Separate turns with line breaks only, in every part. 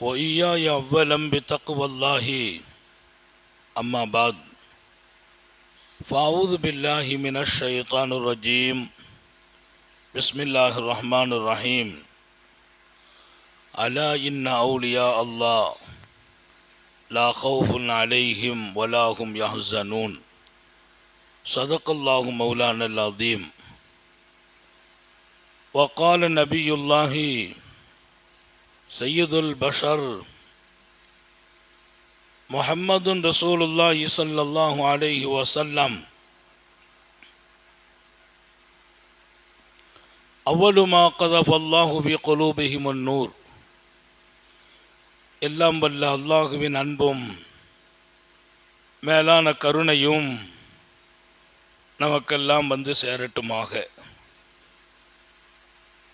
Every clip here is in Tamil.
وإياي أولا بتقوى الله. أما بعد فأعوذ بالله من الشيطان الرجيم. بسم الله الرحمن الرحيم. ألا إن أولياء الله لا خوف عليهم ولا هم يحزنون. صدق الله مولانا العظيم. وقال نبي الله سيد البشر محمد رسول الله صلى الله عليه وسلم أول ما قذف الله في قلوبهم النور எல்லாம் வல்ல அல்லாஹுவின் அன்பும் மேலான கருணையும் நமக்கெல்லாம் வந்து சேரட்டுமாக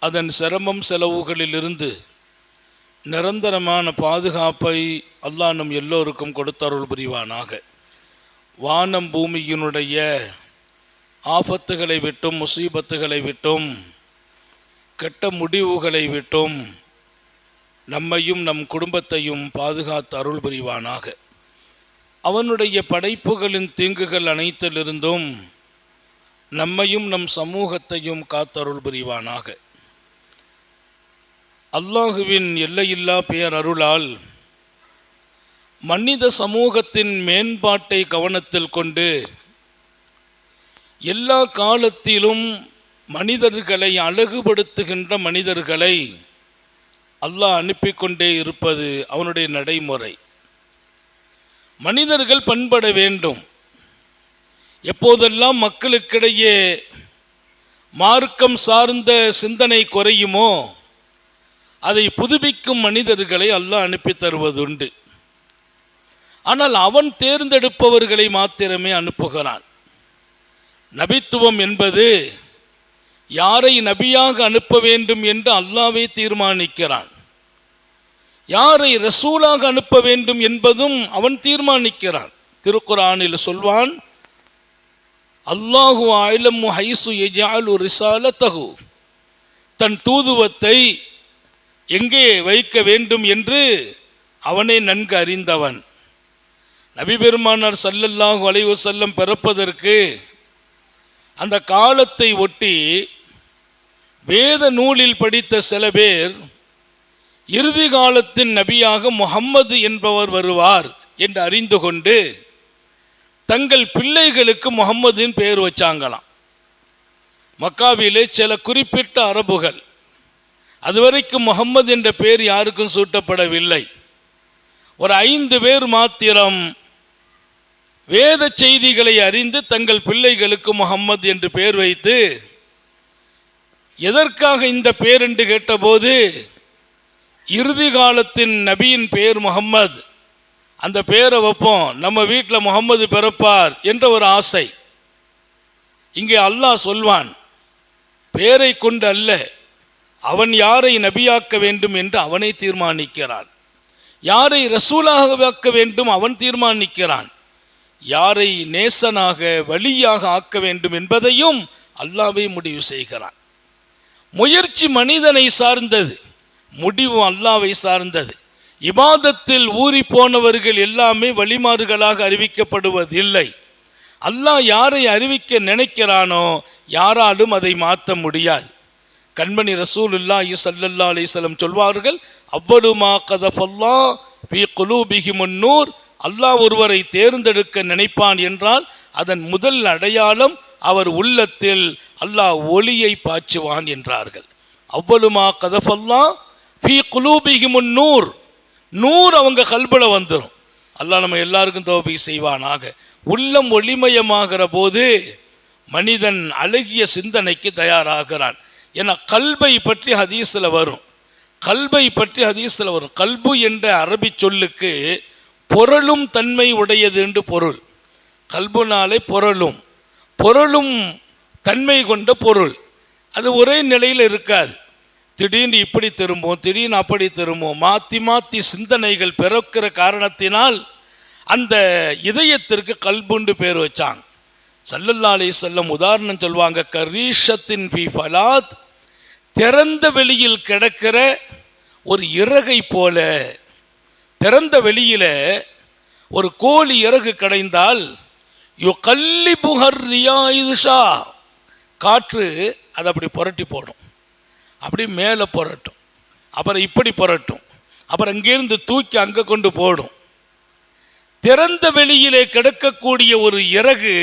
அதன் சிரமம் செலவுகளிலிருந்து நிரந்தரமான பாதுகாப்பை அல்லாஹ் நம் எல்லோருக்கும் கொடுத்தருள் புரிவானாக. வானம் பூமியினுடைய ஆபத்துகளை விட்டும் முசீபத்துகளை விட்டும் கெட்ட முடிவுகளை விட்டும் நம்மையும் நம் குடும்பத்தையும் பாதுகாத்து அருள் புரிவானாக. அவனுடைய படைப்புகளின் தீங்குகள் அனைத்திலிருந்தும் நம்மையும் நம் சமூகத்தையும் காத்தருள் புரிவானாக. அல்லாஹுவின் எல்லையில்லா பெயர் அருளால் மனித சமூகத்தின் மேம்பாட்டை கவனத்தில் கொண்டு எல்லா காலத்திலும் மனிதர்களை அழகுபடுத்துகின்ற மனிதர்களை அல்லாஹ் அனுப்பி கொண்டே இருப்பது அவனுடைய நடைமுறை. மனிதர்கள் பண்பட வேண்டும். எப்போதெல்லாம் மக்களுக்கிடையே மார்க்கம் சார்ந்த சிந்தனை குறையுமோ அதை புதுப்பிக்கும் மனிதர்களை அல்லாஹ் அனுப்பி தருவதுண்டு. ஆனால் அவன் தேர்ந்தெடுப்பவர்களை மாத்திரமே அனுப்புகிறான். நபித்துவம் என்பது யாரை நபியாக அனுப்ப வேண்டும் என்று அல்லாவே தீர்மானிக்கிறான். யாரை ரசூலாக அனுப்ப வேண்டும் என்பதும் அவன் தீர்மானிக்கிறான். திருக்குறானில் சொல்வான் அல்லாஹு ஆயிலம் ஹைசு எஜாலு தகு தன் தூதுவத்தை எங்கே வைக்க வேண்டும் என்று அவனை நன்கு அறிந்தவன். நபிபெருமானார் சல்லல்லாஹு அலைவு செல்லம் பிறப்பதற்கு அந்த காலத்தை ஒட்டி வேத நூலில் படித்த சில பேர் இறுதி காலத்தின் நபியாக முகம்மது என்பவர் வருவார் என்று அறிந்து கொண்டு தங்கள் பிள்ளைகளுக்கு முகம்மதின் பெயர் வச்சாங்களாம். மக்காவிலே சில குறிப்பிட்ட அரபுகள் அதுவரைக்கும் முகம்மது என்ற பெயர் யாருக்கும் சூட்டப்படவில்லை. ஒரு ஐந்து பேர் மாத்திரம் வேத செய்திகளை அறிந்து தங்கள் பிள்ளைகளுக்கு முகம்மது என்று பெயர் வைத்து எதற்காக இந்த பேர் என்று கேட்டபோது இறுதி காலத்தின் நபியின் பெயர் முகம்மது. அந்த பேரை வைப்போம் நம்ம வீட்டில் முகம்மது பிறப்பார் என்ற ஒரு ஆசை. இங்கே அல்லாஹ் சொல்வான் பேரை கொண்டு அல்ல அவன் யாரை நபியாக்க வேண்டும் என்று அவனை தீர்மானிக்கிறான். யாரை ரசூலாக ஆக்க வேண்டும் அவன் தீர்மானிக்கிறான். யாரை நேசனாக வழியாக ஆக்க வேண்டும் என்பதையும் அல்லாவே முடிவு செய்கிறான். முயற்சி மனிதனை சார்ந்தது முடிவு அல்லாவை சார்ந்தது. இபாதத்தில் ஊறி போனவர்கள் எல்லாமே வழிமாறுகளாக அறிவிக்கப்படுவதில்லை. அல்லாஹ் யாரை அறிவிக்க நினைக்கிறானோ யாராலும் அதை மாற்ற முடியாது. கண்மணி ரசூல் இல்லாஹி அலைஹி வஸல்லம் சொல்வார்கள் அவ்வளுமா கதஃபல்லா பி குலூபிகி முன்னூர் அல்லாஹ் ஒருவரை தேர்ந்தெடுக்க நினைப்பான் என்றால் அதன் முதல் அடையாளம் அவர் உள்ளத்தில் அல்லாஹ் ஒளியை பாய்ச்சுவான் என்றார்கள். அவ்வளுமா கதஃபல்லா பி குலூபிகி முன்னூர் நூறு அவங்க கல்புல வந்துடும் அல்லாஹ் நம்ம எல்லாருக்கும் தோபை செய்வானாக. உள்ளம் ஒளிமயமாகிற போது மனிதன் அழகிய சிந்தனைக்கு தயாராகிறான். ஏன்னா கல்வை பற்றி ஹதீஸில் வரும். கல்பை பற்றி ஹதீஸில் வரும். கல்பு என்ற அரபி சொல்லுக்கு பொருளும் தன்மை உடையது என்று பொருள். கல்புனாலே பொருளும். பொருளும் தன்மை கொண்ட பொருள். அது ஒரே நிலையில் இருக்காது. திடீர்னு இப்படி திரும்பும் திடீர்னு அப்படி திரும்பும் மாற்றி மாற்றி சிந்தனைகள் பிறக்கிற காரணத்தினால் அந்த இதயத்திற்கு கல்புண்டு பேர் வச்சாங்க. சல்லல்லா அலி செல்லம் உதாரணம் சொல்லுவாங்க கரீஷத்தின் ஃபி ஃபலாத் திறந்த வெளியில் கிடக்கிற ஒரு இறகை போல திறந்த வெளியில் ஒரு கோழி இறகு கிடைந்தால் யோ கல்லி புகர் ரியாயுஷா. காற்று அதை அப்படி புரட்டி போடும். அப்படி மேலே புரட்டும். அப்புறம் இப்படி புரட்டும். அப்புறம் இங்கேருந்து தூக்கி அங்கே கொண்டு போடும். திறந்த வெளியிலே கிடக்கக்கூடிய ஒரு இறகு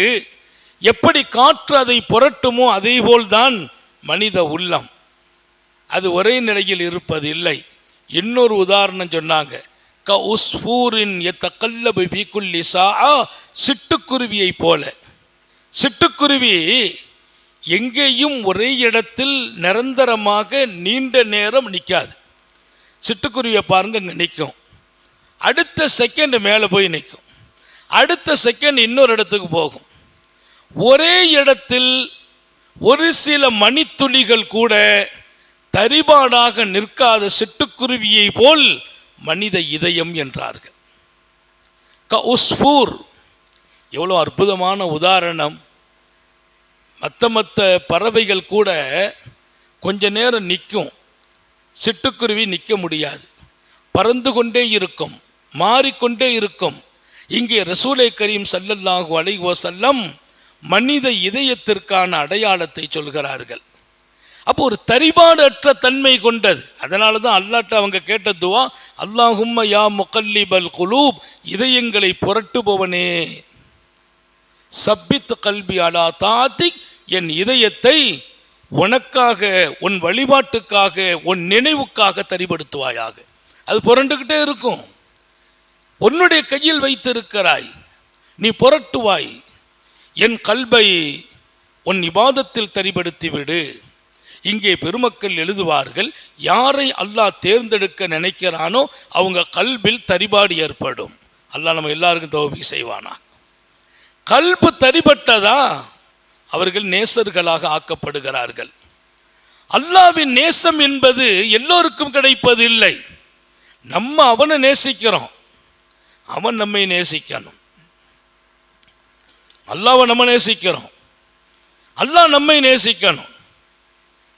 எப்படி காற்று அதை புரட்டுமோ அதே போல்தான் மனித உள்ளம். அது ஒரே நிலையில் இருப்பது இல்லை. இன்னொரு உதாரணம் சொன்னாங்க. க உஸ்ஃபூரின் எத்தக்கல்லபு பீக்குள்ளி சா சிட்டுக்குருவியை போல. சிட்டுக்குருவி எங்கேயும் ஒரே இடத்தில் நிரந்தரமாக நீண்ட நேரம் நிற்காது சிட்டுக்குருவியை பாருங்க இங்கே நிற்கும் அடுத்த செகண்ட் மேலே போய் நிற்கும் அடுத்த செகண்ட் இன்னொரு இடத்துக்கு போகும். ஒரே இடத்தில் ஒரு சில மணித்துளிகள் கூட தரிபாடாக நிற்காத சிட்டுக்குருவியை போல் மனித இதயம் என்றார்கள். க உஸ்ஃபூர் எவ்வளோ அற்புதமான உதாரணம். மற்ற மற்ற பறவைகள் கூட கொஞ்ச நேரம் நிற்கும். சிட்டுக்குருவி நிற்க முடியாது. பறந்து கொண்டே இருக்கும் மாறிக்கொண்டே இருக்கும். இங்கே ரசூலை கரீம் சல்லல்லாஹு அலைஹி செல்லம் மனித இதயத்திற்கான அடையாளத்தை சொல்கிறார்கள். அப்போ ஒரு தரிபாடற்ற தன்மை கொண்டது. அதனால தான் அல்லாட்ட அவங்க கேட்டதுவா அல்லாஹும்ம யா முகல்லிபல் குலூப் இதயங்களை புரட்டுபவனே. சப்பித்து கல்வி அலா தாத்திக் என் இதயத்தை உனக்காக உன் வழிபாட்டுக்காக உன் நினைவுக்காக தரிபடுத்துவாயாக அது புரண்டுக்கிட்டே இருக்கும். உன்னுடைய கையில் வைத்திருக்கிறாய் நீ புரட்டுவாய். என் கல்வை உன் இபாதத்தில் தரிபடுத்தி விடு இங்கே பெருமக்கள் எழுதுவார்கள் யாரை அல்லாஹ் தேர்ந்தெடுக்க நினைக்கிறானோ அவங்க கல்பில் தரிபாடு ஏற்படும். அல்லாஹ் நம்ம எல்லாருக்கும் தோபி செய்வானா? கல்பு தரிபட்டதா? அவர்கள் நேசர்களாக ஆக்கப்படுகிறார்கள். அல்லாவின் நேசம் என்பது எல்லோருக்கும் கிடைப்பது இல்லை நம்ம அவனை நேசிக்கிறோம். அவன் நம்மை நேசிக்கணும். அல்லாவை நம்ம நேசிக்கிறோம். அல்லாஹ் நம்மை நேசிக்கணும்.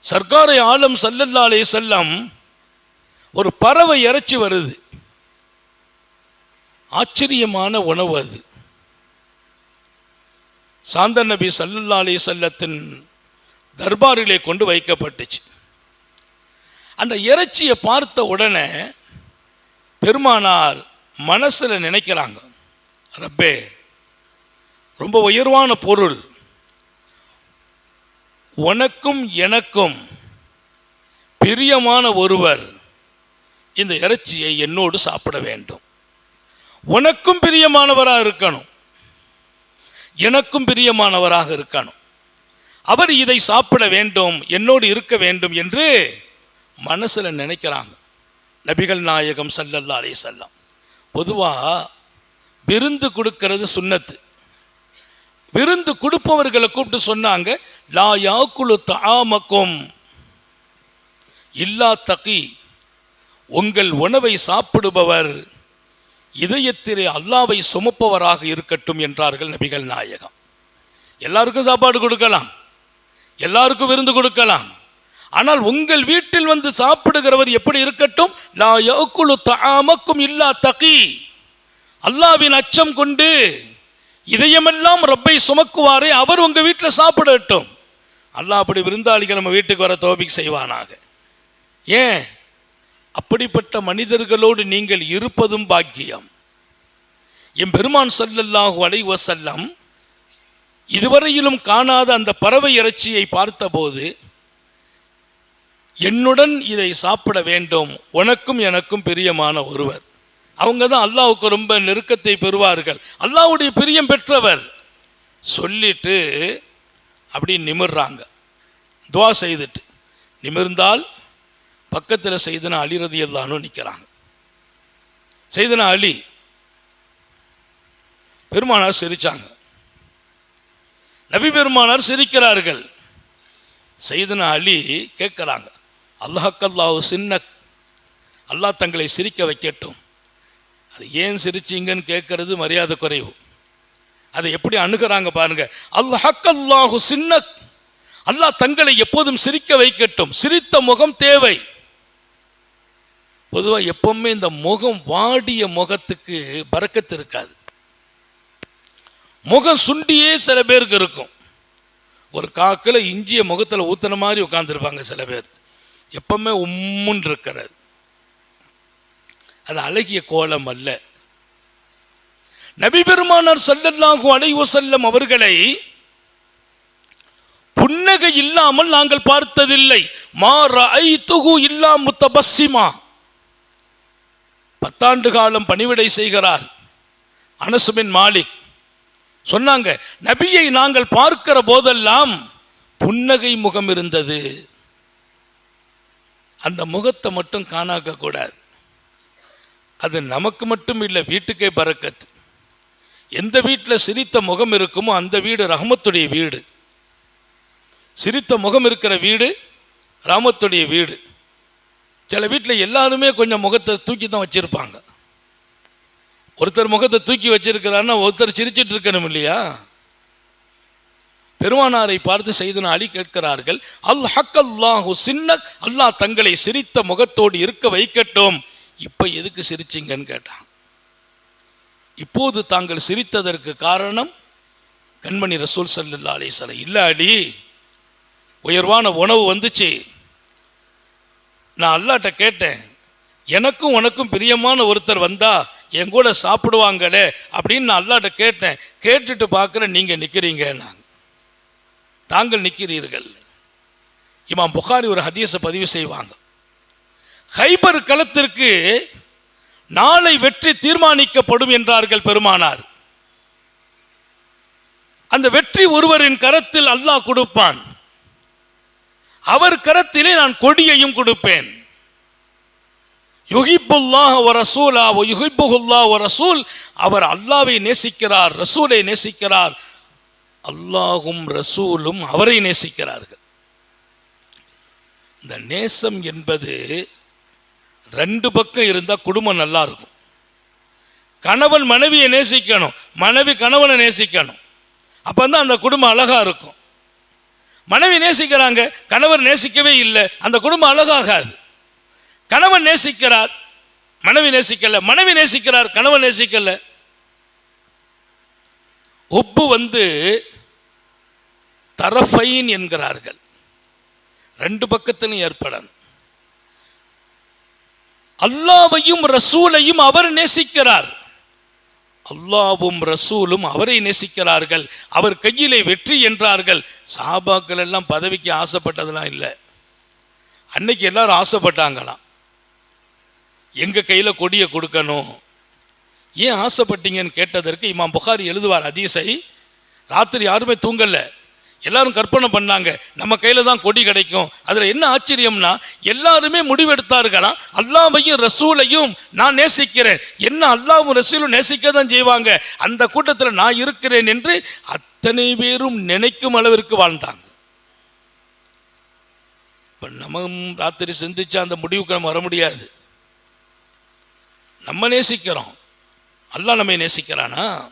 சர்க்காரை ஆலம் சல்லல்லா செல்லம் ஒரு பறவை இறைச்சி வருது. ஆச்சரியமான உணவு அது. சாந்த நபி சல்லல்லா செல்லத்தின் தர்பாரிலே கொண்டு வைக்கப்பட்டுச்சு. அந்த இறைச்சியை பார்த்த உடனே பெருமானார் மனசில் நினைக்கிறாங்க ரப்பே ரொம்ப உயர்வான பொருள் உனக்கும் எனக்கும் பிரியமான ஒருவர் இந்த இறைச்சியை என்னோடு சாப்பிட வேண்டும். உனக்கும் பிரியமானவராக இருக்கணும். எனக்கும் பிரியமானவராக இருக்கணும். அவர் இதை சாப்பிட வேண்டும் என்னோடு இருக்க வேண்டும் என்று மனசில் நினைக்கிறாங்க. நபிகள் நாயகம் சல்லல்லா அலே செல்லம் பொதுவாக விருந்து கொடுக்கிறது சுன்னத்து. விருந்து கொடுப்பவர்களை கூப்பிட்டு சொன்னாங்க லா யாக்குழு தாமக்கும் இல்லா தகி. உங்கள் உணவை சாப்பிடுபவர் இதயத்திலே அல்லாவை சுமப்பவராக இருக்கட்டும் என்றார்கள் நபிகள் நாயகம். எல்லாருக்கும் சாப்பாடு கொடுக்கலாம். எல்லாருக்கும் விருந்து கொடுக்கலாம். ஆனால் உங்கள் வீட்டில் வந்து சாப்பிடுகிறவர் எப்படி இருக்கட்டும்? லா யகுலு தாமக்கும் இல்லா தகி. அல்லாவின் அச்சம் கொண்டு இதயமெல்லாம் ரப்பை சுமக்குவாரே அவர் உங்கள் வீட்டில் சாப்பிடட்டும். அல்லாஹ் அப்படி விருந்தாளிகள் நம்ம வீட்டுக்கு வர தோபிக் செய்வானாக. ஏன்? அப்படிப்பட்ட மனிதர்களோடு நீங்கள் இருப்பதும் பாக்கியம். என் பெருமான் சல்லல்லாஹு அலைவ செல்லம் இதுவரையிலும் காணாத அந்த பறவை இறைச்சியை பார்த்தபோது என்னுடன் இதை சாப்பிட வேண்டும் உனக்கும் எனக்கும் பிரியமான ஒருவர். அவங்க தான் அல்லாவுக்கு ரொம்ப நெருக்கத்தை பெறுவார்கள். அல்லாவுடைய பிரியம் பெற்றவர். சொல்லிட்டு அப்படி நிமிர்றாங்க. துவா செய்துட்டு நிமிர்ந்தால் பக்கத்தில் செய்தன அலி ரதி எல்லான்னு நிற்கிறாங்க செய்தன அலி பெருமானார் சிரிச்சாங்க. நபி பெருமானார் சிரிக்கிறார்கள். செய்தன அலி கேட்குறாங்க அல்லாஹக்கல்லாஹு சின்ன அல்லாஹ் தங்களை சிரிக்க வைக்கட்டும். அது ஏன் சிரிச்சீங்கன்னு கேட்கறது மரியாதை குறைவு. அதை எப்படி அணுகிறாங்க பாருங்க. அல்லாஹக்கல்லாஹு சின்ன அல்லாஹ் தங்களை எப்போதும் சிரிக்க வைக்கட்டும். சிரித்த முகம் தேவை. பொதுவாக எப்பவுமே இந்த முகம் வாடிய முகத்துக்கு பறக்கத்து இருக்காது. முகம் சுண்டியே சில பேருக்கு இருக்கும். ஒரு காக்கில் இஞ்சிய முகத்தில் ஊத்துன மாதிரி உட்காந்துருப்பாங்க சில பேர். எப்பவுமே உம்முன்னு இருக்கிறது அது அழகிய கோலம் அல்ல. நபி பெருமானார் ஸல்லல்லாஹு அலைவ செல்லும் அவர்களை புன்னகை இல்லாமல் நாங்கள் பார்த்ததில்லை. மா ரஐதுஹு இல்லா முத்தபஸ்ஸிமா. பத்தாண்டு காலம் பணிவிடை செய்கிறார். அனசுபின் மாலிக் சொன்னாங்க நபியை நாங்கள் பார்க்கிற போதெல்லாம் புன்னகை முகம் இருந்தது. அந்த முகத்தை மட்டும் காணாக்க கூடாது அது நமக்கு மட்டும் இல்லை வீட்டுக்கே பறக்கத்து. எந்த வீட்டில் சிரித்த முகம் இருக்குமோ அந்த வீடு ரஹமத்துடைய வீடு. சிரித்த முகம் இருக்கிற வீடு ராமத்துடைய வீடு. சில வீட்டில் எல்லாருமே கொஞ்சம் முகத்தை தூக்கி தான் வச்சுருப்பாங்க. ஒருத்தர் முகத்தை தூக்கி வச்சிருக்கிறாருன்னா ஒருத்தர் சிரிச்சிட்டு இருக்கணும் இல்லையா? பெருமானாரை பார்த்து செய்தன அலி கேட்கிறார்கள் அல் ஹக்கல்லாஹு சின்ன அல்லாஹ் தங்களை சிரித்த முகத்தோடு இருக்க வைக்கட்டும். இப்போ எதுக்கு சிரிச்சிங்கன்னு கேட்டான். இப்போது தாங்கள் சிரித்ததற்கு காரணம் கண்மணி ரசூல் சல்லா அலிஸ்வலம் இல்லாடி உயர்வான உணவு வந்துச்சு. நான் அல்லாட்ட கேட்டேன் எனக்கும் உனக்கும் பிரியமான ஒருத்தர் வந்தா என் கூட சாப்பிடுவாங்களே அப்படின்னு நான் அல்லாட்ட கேட்டேன். கேட்டுட்டு பார்க்குறேன் நீங்கள் நிற்கிறீங்க நான் தாங்கள் நிற்கிறீர்கள் இமாம் புகாரி ஒரு ஹதீஸை பதிவு செய்வாங்க. ஹைபர் களத்திற்கு நாளை வெற்றி தீர்மானிக்கப்படும் என்றார்கள் பெருமானார். அந்த வெற்றி ஒருவரின் கரத்தில் அல்லாஹ் கொடுப்பான். அவர் கரத்திலே நான் கொடியையும் கொடுப்பேன். யுகிப்புல்லாஹ் ரசூலா வ ரசூல். அவர் அல்லாவை நேசிக்கிறார் ரசூலை நேசிக்கிறார். அல்லாஹும் ரசூலும் அவரை நேசிக்கிறார்கள். இந்த நேசம் என்பது ரெண்டு பக்கம் இருந்தால் குடும்பம் நல்லா இருக்கும். கணவன் மனைவியை நேசிக்கணும். மனைவி கணவனை நேசிக்கணும். அப்போ தான் அந்த குடும்பம் அழகாக இருக்கும். மனைவி நேசிக்கிறாங்க கணவர் நேசிக்கவே இல்லை. அந்த குடும்பம் அழகாகாது. கணவன் நேசிக்கிறார் மனைவி நேசிக்கல. மனைவி நேசிக்கிறார் கணவன் நேசிக்கல. ஒப்பு வந்து தரஃபைன் என்கிறார்கள். ரெண்டு பக்கத்திலும் ஏற்படணும். அல்லாவையும் ரசூலையும் அவர் நேசிக்கிறார். அல்லாவும் ரசூலும் அவரை நேசிக்கிறார்கள். அவர் கையிலே வெற்றி என்றார்கள். சாபாக்கள் எல்லாம் பதவிக்கு ஆசைப்பட்டதெல்லாம் இல்லை. அன்னைக்கு எல்லாரும் ஆசைப்பட்டாங்களாம். எங்க கையில் கொடியை கொடுக்கணும்? ஏன் ஆசைப்பட்டீங்கன்னு கேட்டதற்கு இமாம் புகாரி எழுதுவார் அதிசை ராத்திரி யாருமே தூங்கலை. எல்லாரும் கற்பனை பண்ணாங்க. நம்ம கையில தான் கொடி கிடைக்கும். அதுல என்ன ஆச்சரியம்னா எல்லாருமே முடிவெடுத்தார்களா? அல்லாவையும் ரசூலையும் நான் நேசிக்கிறேன். என்ன அல்லாவும் ரசூலும் நேசிக்க தான் செய்வாங்க? அந்த கூட்டத்தில் நான் இருக்கிறேன் என்று அத்தனை பேரும் நினைக்கும் அளவிற்கு வாழ்ந்தாங்க. இப்போ நம்ம ராத்திரி சிந்திச்சா அந்த முடிவுக்கு நம்ம வர முடியாது. நம்ம நேசிக்கிறோம். அல்லாஹ் நம்மை நேசிக்கிறானா?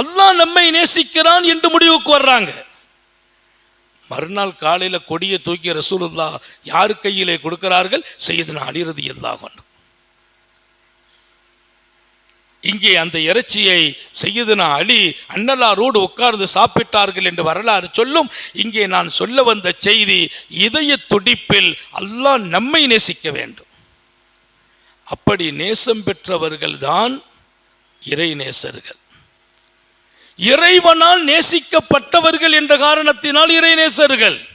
அல்லாஹ் நம்மை நேசிக்கிறான் என்று முடிவுக்கு வர்றாங்க. மறுநாள் காலையில் கொடியை தூக்கி ரசூலுல்லா யார் கையிலே கொடுக்கிறார்கள்? செய்தன அலிரதி எல்லாகும் இங்கே அந்த இறைச்சியை செய்யுதுனா அலி அன்னலாரோடு உட்கார்ந்து சாப்பிட்டார்கள் என்று வரலாறு சொல்லும். இங்கே நான் சொல்ல வந்த செய்தி இதய துடிப்பில் அல்லாஹ் நம்மை நேசிக்க வேண்டும். அப்படி நேசம் பெற்றவர்கள் தான் இறை நேசர்கள். இறைவனால் நேசிக்கப்பட்டவர்கள் என்ற காரணத்தினால் இறை நேசர்கள்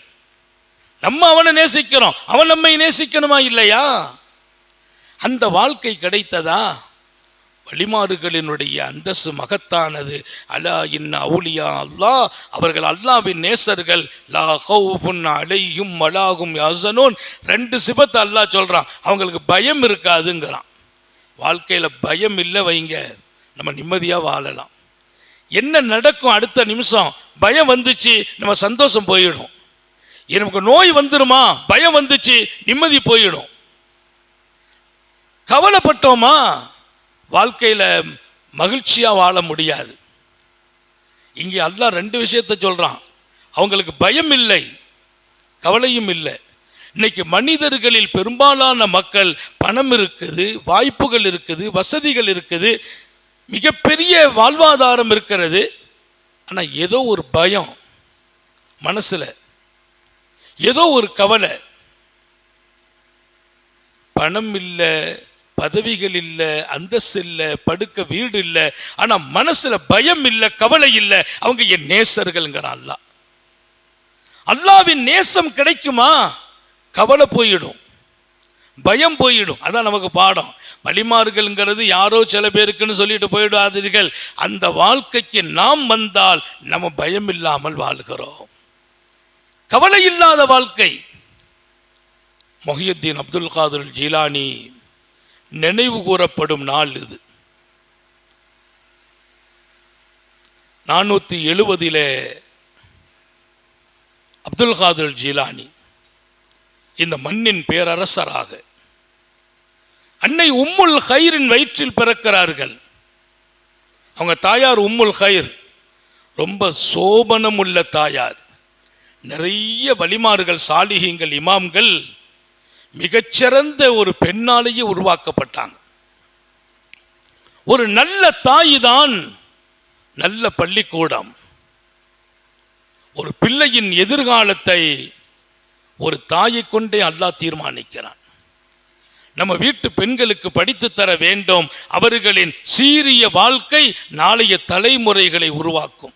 நம்ம அவனை நேசிக்கிறோம். அவன் நம்மை நேசிக்கணுமா இல்லையா? அந்த வாழ்க்கை கிடைத்ததா? வழிமாறுகளினுடைய அந்தஸ்து மகத்தானது. அலா இன்ன அவுலியா அல்லாஹ். அவர்கள் அல்லாவின் நேசர்கள். லா ஹவுஃபுன் அலையும் மலாகும் யாசனோன் ரெண்டு சிபத்தை அல்லாஹ் சொல்கிறான் அவங்களுக்கு பயம் இருக்காதுங்கிறான். வாழ்க்கையில் பயம் இல்லை வைங்க. நம்ம நிம்மதியாக வாழலாம். என்ன நடக்கும் அடுத்த நிமிஷம்? பயம் வந்துச்சு நம்ம சந்தோஷம் போயிடும். நமக்கு நோய் வந்துருமா? பயம் வந்துச்சு நிம்மதி போயிடும். கவலைப்பட்டோமா? வாழ்க்கையில் மகிழ்ச்சியாக வாழ முடியாது. இங்கே எல்லாம் ரெண்டு விஷயத்தை சொல்கிறான் அவங்களுக்கு பயம் இல்லை கவலையும் இல்லை. இன்னைக்கு மனிதர்களில் பெரும்பாலான மக்கள் பணம் இருக்குது வாய்ப்புகள் இருக்குது வசதிகள் இருக்குது. மிகப்பெரிய வாழ்வாதாரம் இருக்கிறது. ஆனால் ஏதோ ஒரு பயம் மனசுல ஏதோ ஒரு கவலை. பணம் இல்லை பதவிகள் இல்லை அந்தஸ்து இல்லை படுக்க வீடு இல்லை ஆனால் மனசுல பயம் இல்லை கவலை இல்லை அவங்க என் நேசர்கள்ங்கிற அல்லாஹ் அல்லாவின் நேசம் கிடைக்குமா? கவலை போயிடும். பயம் போயிடும். அதான் நமக்கு பாடம். வழிமார்கள்ங்கிறது யாரோ சில பேருக்குன்னு சொல்லிட்டு போயிடாதீர்கள். அந்த வாழ்க்கைக்கு நாம் வந்தால் நம்ம பயம் இல்லாமல் வாழ்கிறோம். கவலை இல்லாத வாழ்க்கை. மொஹியுத்தீன் அப்துல் காதர் ஜீலானி நினைவு கூறப்படும் நாள் இது. நானூற்றி எழுபதில் அப்துல் காதர் ஜீலானி இந்த மண்ணின் பேரரசராக அன்னை உம்முல் ஹைரின் வயிற்றில் பிறக்கிறார்கள். அவங்க தாயார் உம்முல் ஹைர் ரொம்ப சோபனம் உள்ள தாயார். நிறைய வழிமாறுகள் சாலிகிங்கள் இமாம்கள் மிகச்சிறந்த ஒரு பெண்ணாலேயே உருவாக்கப்பட்டாங்க. ஒரு நல்ல தாய் தான் நல்ல பள்ளிக்கூடம். ஒரு பிள்ளையின் எதிர்காலத்தை ஒரு தாயை கொண்டே அல்லாஹ் தீர்மானிக்கிறான். நம்ம வீட்டு பெண்களுக்கு படித்து தர வேண்டும். அவர்களின் சீரிய வாழ்க்கை நாளைய தலைமுறைகளை உருவாக்கும்.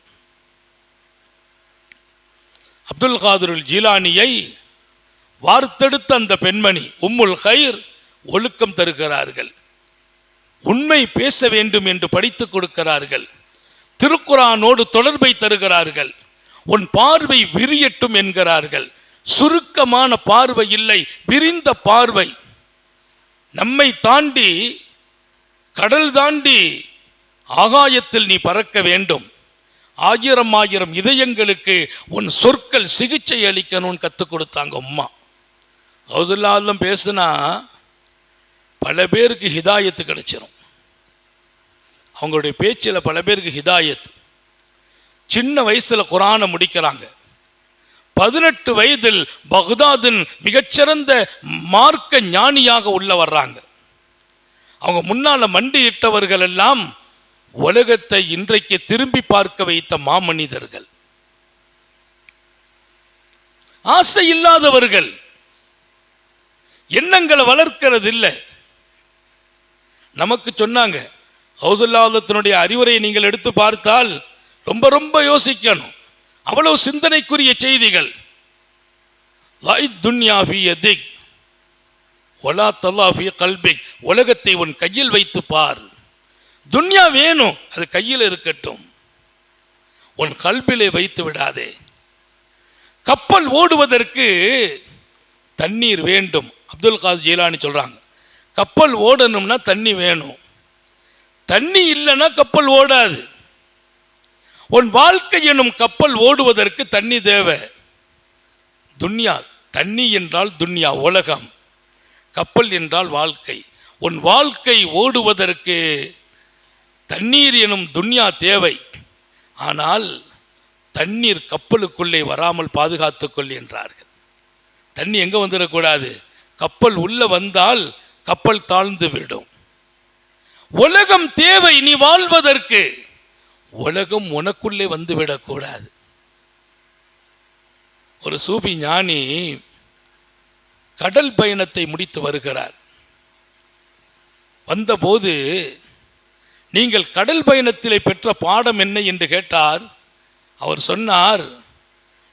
அப்துல் காதருல் ஜீலானியை வார்த்தெடுத்த அந்த பெண்மணி உம்முல் ஹைர் ஒழுக்கம் தருகிறார்கள். உண்மை பேச வேண்டும் என்று படித்துக் கொடுக்கிறார்கள். திருக்குறானோடு தொடர்பை தருகிறார்கள். உன் பார்வை விரியட்டும் என்கிறார்கள். சுருக்கமான பார்வை இல்லை விரிந்த பார்வை. நம்மை தாண்டி கடல் தாண்டி ஆகாயத்தில் நீ பறக்க வேண்டும். ஆயிரம் ஆயிரம் இதயங்களுக்கு உன் சொற்கள் சிகிச்சை அளிக்கணும்னு கற்றுக் கொடுத்தாங்க உம்மா அவுதுல்லாலும் பேசுனா பல பேருக்கு ஹிதாயத்து கிடைச்சிரும். அவங்களுடைய பேச்சில் பல பேருக்கு ஹிதாயத் சின்ன வயசுல குரானை முடிக்கிறாங்க. பதினெட்டு வயதில் பகுதாதின் மிகச்சிறந்த மார்க்க ஞானியாக உள்ள வர்றாங்க. அவங்க முன்னால மண்டியிட்டவர்கள் எல்லாம் உலகத்தை இன்றைக்கு திரும்பி பார்க்க வைத்த மாமனிதர்கள். ஆசை இல்லாதவர்கள். எண்ணங்களை வளர்க்கிறது இல்லை நமக்கு சொன்னாங்க ஹவுசுல்லாதத்தினுடைய அறிவுரையை நீங்கள் எடுத்து பார்த்தால் ரொம்ப ரொம்ப யோசிக்கணும். அவ்வளவு சிந்தனைக்குரிய செய்திகள். துன்யா ஒலா தல்லாஃபிய கல்பிக். உலகத்தை உன் கையில் வைத்து பார். துன்யா வேணும் அது கையில் இருக்கட்டும். உன் கல்பிலே வைத்து விடாதே. கப்பல் ஓடுவதற்கு தண்ணீர் வேண்டும். அப்துல் காது ஜீலானி சொல்றாங்க. கப்பல் ஓடணும்னா தண்ணி வேணும். தண்ணி இல்லைன்னா கப்பல் ஓடாது. உன் வாழ்க்கை எனும் கப்பல் ஓடுவதற்கு தண்ணி தேவை. துன்யா தண்ணி என்றால் துன்யா உலகம். கப்பல் என்றால் வாழ்க்கை. உன் வாழ்க்கை ஓடுவதற்கு தண்ணீர் எனும் துன்யா தேவை. ஆனால் தண்ணீர் கப்பலுக்குள்ளே வராமல் பாதுகாத்துக்கொள் என்றார்கள். தண்ணி எங்கே வந்துடக்கூடாது? கப்பல் உள்ள வந்தால் கப்பல் தாழ்ந்து விடும். உலகம் தேவை நீ வாழ்வதற்கு. உலகம் உனக்குள்ளே வந்து விடக்கூடாது ஒரு சூபி ஞானி கடல் பயணத்தை முடித்து வருகிறார். வந்தபோது நீங்கள் கடல் பயணத்திலே பெற்ற பாடம் என்ன? என்று கேட்டார். அவர் சொன்னார்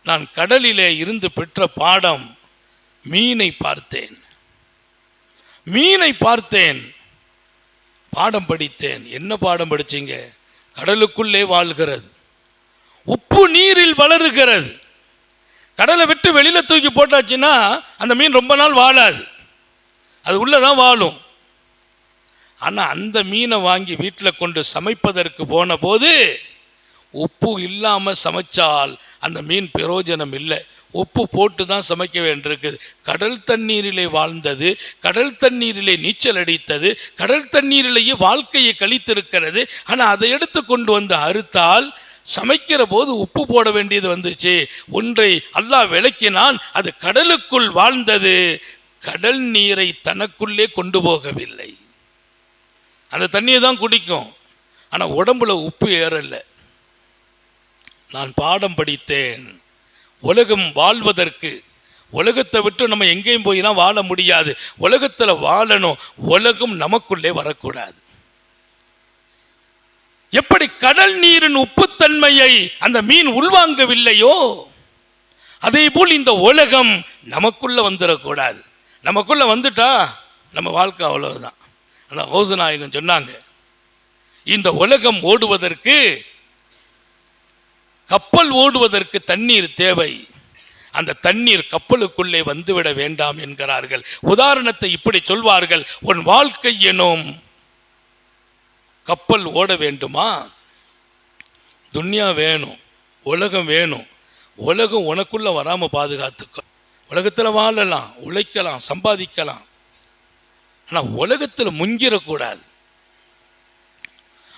நான் கடலிலே இருந்து பெற்ற பாடம் மீனை பார்த்தேன். மீனை பார்த்தேன். பாடம் படித்தேன். என்ன பாடம் படிச்சீங்க? கடலுக்குள்ளே வாழ்கிறது. உப்பு நீரில் வளருகிறது. கடலை விட்டு வெளியில் தூக்கி போட்டாச்சுன்னா அந்த மீன் ரொம்ப நாள் வாழாது. அது உள்ளே தான் வாழும். ஆனால் அந்த மீனை வாங்கி வீட்டில் கொண்டு சமைப்பதற்கு போன போது உப்பு இல்லாமல் சமைச்சால் அந்த மீன் பிரயோஜனம் இல்லை. உப்பு போட்டு தான் சமைக்க வேண்டியிருக்குது கடல் தண்ணீரிலே வாழ்ந்தது கடல் தண்ணீரிலே நீச்சல் அடித்தது கடல் தண்ணீரிலேயே வாழ்க்கையை கழித்திருக்கிறது. ஆனால் அதை எடுத்து கொண்டு வந்து அறுத்தால் சமைக்கிற போது உப்பு போட வேண்டியது வந்துச்சு. ஒன்றை அல்லாஹ் விளக்கினான் அது கடலுக்குள் வாழ்ந்தது. கடல் நீரை தனக்குள்ளே கொண்டு போகவில்லை. அந்த தண்ணியை தான் குடிக்கும். ஆனால் உடம்புல உப்பு ஏறலை. நான் பாடம் படித்தேன். உலகம் வாழ்வதற்கு. உலகத்தை விட்டு நம்ம எங்கேயும் போயெல்லாம் வாழ முடியாது. உலகத்தில் வாழணும். உலகம் நமக்குள்ளே வரக்கூடாது. எப்படி கடல் நீரின் உப்புத்தன்மையை அந்த மீன் உள்வாங்கவில்லையோ அதே போல் இந்த உலகம் நமக்குள்ள வந்துடக்கூடாது நமக்குள்ள வந்துட்டா நம்ம வாழ்க்கை அவ்வளவுதான். அந்த ஹோசநாயகன் சொன்னாங்க. இந்த உலகம் ஓடுவதற்கு கப்பல் ஓடுவதற்கு தண்ணீர் தேவை. அந்த தண்ணீர் கப்பலுக்குள்ளே வந்துவிட வேண்டாம் என்கிறார்கள். உதாரணத்தை இப்படி சொல்வார்கள் உன் வாழ்க்கை எனும் கப்பல் ஓட வேண்டுமா? துன்யா வேணும் உலகம் வேணும். உலகம் உனக்குள்ள வராமல் பாதுகாத்துக்கும். உலகத்தில் வாழலாம் உழைக்கலாம் சம்பாதிக்கலாம். ஆனால் உலகத்தில் முங்கிடக்கூடாது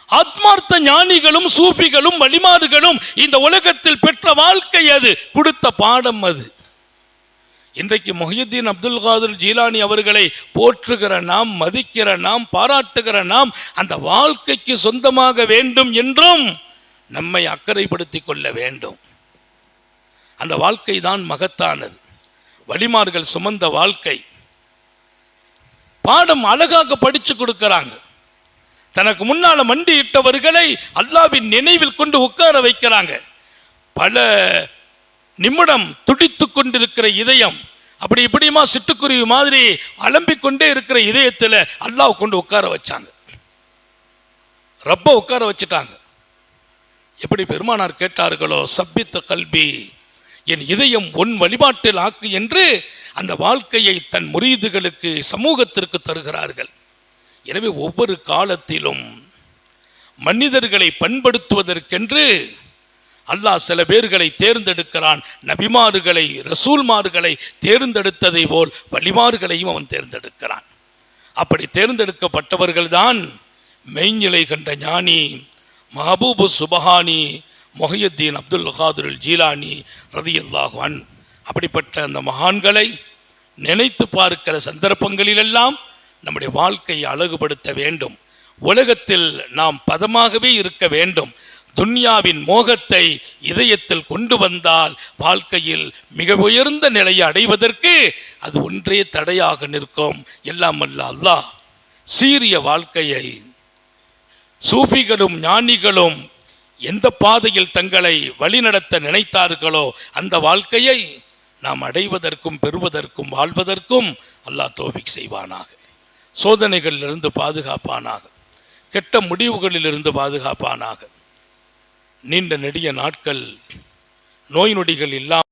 ஆத்மார்த்த ஞானிகளும் சூஃபிகளும் வழிமாறுகளும் இந்த உலகத்தில் பெற்ற வாழ்க்கை அது. கொடுத்த பாடம் அது. இன்றைக்கு மொஹியுத்தீன் அப்துல் காதர் ஜீலானி அவர்களை போற்றுகிற நாம் மதிக்கிற நாம் பாராட்டுகிற நாம் அந்த வாழ்க்கைக்கு சொந்தமாக வேண்டும் என்றும் நம்மை அக்கறைப்படுத்தி கொள்ள வேண்டும். அந்த வாழ்க்கை தான் மகத்தானது. வழிமார்கள் சுமந்த வாழ்க்கை. பாடம் அழகாக படிச்சு கொடுக்கிறாங்க. தனக்கு முன்னால மண்டியிட்டவர்களை அல்லாவின் நினைவில் கொண்டு உட்கார வைக்கிறாங்க. பல நிமிடம் துடித்து கொண்டிருக்கிற இதயம் அப்படி இப்படியுமா சிட்டுக்குருவி மாதிரி அலம்பிக் கொண்டே இருக்கிற இதயத்தில் அல்லாஹ் கொண்டு உட்கார வச்சாங்க. ரப்ப உட்கார வச்சுட்டாங்க. எப்படி பெருமானார் கேட்டார்களோ சப்பித்த கல்வி என் இதயம் உன் வழிபாட்டில் ஆக்கு என்று அந்த வாழ்க்கையை தன் முறியீதுகளுக்கு சமூகத்திற்கு தருகிறார்கள். எனவே ஒவ்வொரு காலத்திலும் மனிதர்களை பண்படுத்துவதற்கென்று அல்லாஹ் சில பேர்களை தேர்ந்தெடுக்கிறான். நபிமார்களை ரசூல்மார்களை தேர்ந்தெடுத்ததை போல் வழிமார்களையும் அவன் தேர்ந்தெடுக்கிறான். அப்படி தேர்ந்தெடுக்கப்பட்டவர்கள்தான் மெய்நிலை கண்ட ஞானி மஹபூபு சுபஹானி மொஹியுத்தீன் அப்துல் ஹாதுருல் ஜீலானி ரதி அன். அப்படிப்பட்ட அந்த மகான்களை நினைத்து பார்க்கிற சந்தர்ப்பங்களிலெல்லாம் நம்முடைய வாழ்க்கையை அழகுபடுத்த வேண்டும். உலகத்தில் நாம் பதமாகவே இருக்க வேண்டும். துன்யாவின் மோகத்தை இதயத்தில் கொண்டு வந்தால் வாழ்க்கையில் மிக உயர்ந்த நிலையை அடைவதற்கு அது ஒன்றே தடையாக நிற்கும். எல்லாம் அல்ல அல்லாஹ். சீரிய வாழ்க்கையை சூஃபிகளும் ஞானிகளும் எந்த பாதையில் தங்களை வழிநடத்த நினைத்தார்களோ அந்த வாழ்க்கையை நாம் அடைவதற்கும் பெறுவதற்கும் வாழ்வதற்கும் அல்லாஹ் தோஃபிக் செய்வானாக. சோதனைகளிலிருந்து பாதுகாப்பானாக. கெட்ட முடிவுகளிலிருந்து பாதுகாப்பானாக. நீண்ட நெடிய நாட்கள் நோய் நொடிகள் இல்லாமல்